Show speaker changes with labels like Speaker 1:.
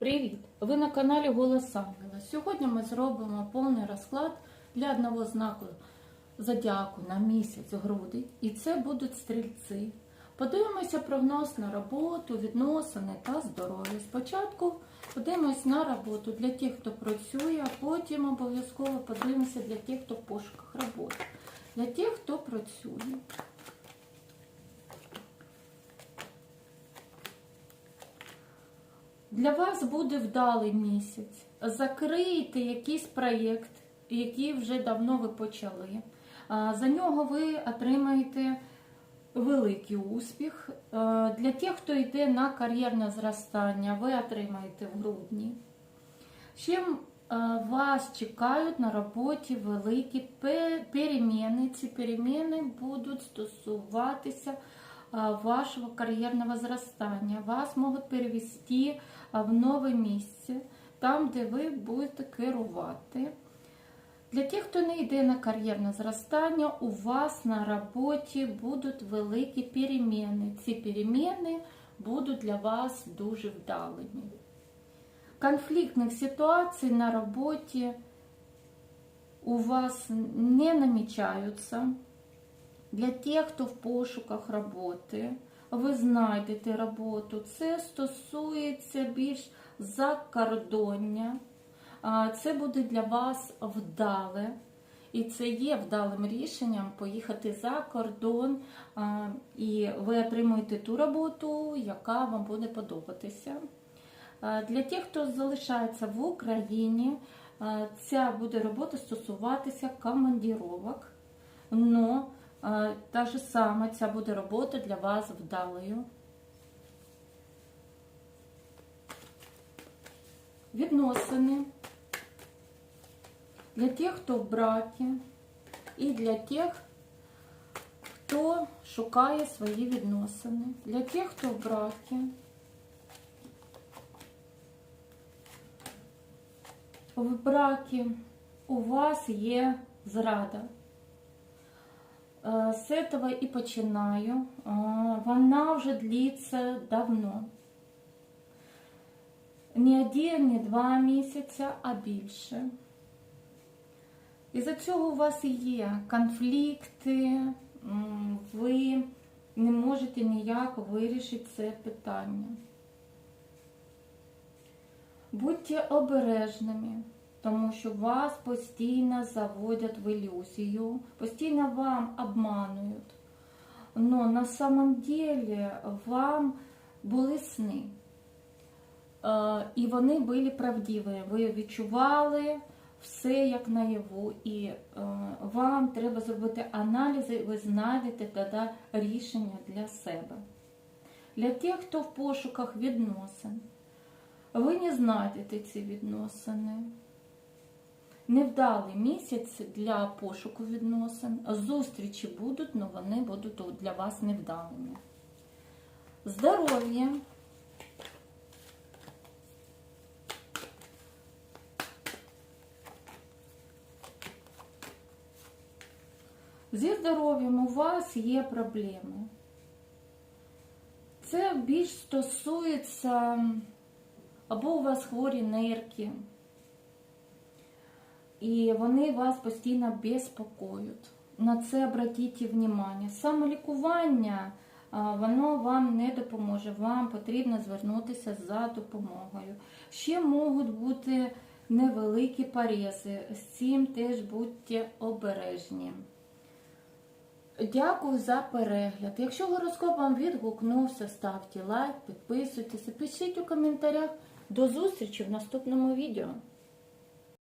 Speaker 1: Привіт! Ви на каналі Голос Ангела. Сьогодні ми зробимо повний розклад для одного знаку зодіаку на місяць грудень, і це будуть стрільці. Подивимося прогноз на роботу, відносини та здоров'я. Спочатку подивимось на роботу для тих, хто працює, а потім обов'язково подивимося для тих, хто в пошуках роботи. Для тих, хто працює. Для вас буде вдалий місяць. Закрийте якийсь проєкт, який вже давно ви почали. За нього ви отримаєте великий успіх. Для тих, хто йде на кар'єрне зростання, ви отримаєте в грудні. Ще вас чекають на роботі великі переміни. Ці переміни будуть стосуватися а, вашого кар'єрного зростання. Вас можуть перевести в нове місце, там, де ви будете керувати. Для тих, хто не йде на кар'єрне зростання, у вас на роботі будуть великі переміни. Ці переміни будуть для вас дуже вдалими. Конфліктних ситуацій на роботі у вас не намічаються. Для тих, хто в пошуках роботи, ви знайдете роботу. Це стосується більш закордоння. Це буде для вас вдале. І це є вдалим рішенням поїхати за кордон, і ви отримуєте ту роботу, яка вам буде подобатися. Для тих, хто залишається в Україні, ця буде робота стосуватися командіровок. Но та ж сама ця буде робота для вас вдалою. Відносини для тих, хто в бракі, і для тих, хто шукає свої відносини. Для тих, хто в бракі. В бракі у вас є зрада. З этого і починаю. Е, Вона вже длиться давно. Не один, не два місяці, а більше. Із-за цього у вас і є конфлікти, ви не можете ніяк вирішити це питання. Будьте обережними, тому що вас постійно заводять в ілюзію, постійно вам обманують. Но на самом деле вам були сни. Е, І вони були правдиві. Ви відчували все як наяву, і е, вам треба зробити аналізи, і ви знайдете тоді рішення для себе. Для тих, хто в пошуках відносин, ви не знайдете ці відносини. Невдалий місяць для пошуку відносин. Зустрічі будуть, але вони будуть для вас невдалими. Здоров'я. Зі здоров'ям у вас є проблеми. Це більш стосується або у вас хворі нирки, і вони вас постійно безпокоють. На це обратіть увагу. Самолікування а, воно вам не допоможе. Вам потрібно звернутися за допомогою. Ще можуть бути невеликі порези. З цим теж будьте обережні. Дякую за перегляд. Якщо гороскоп вам відгукнувся, ставте лайк, підписуйтесь, пишіть у коментарях. До зустрічі в наступному відео.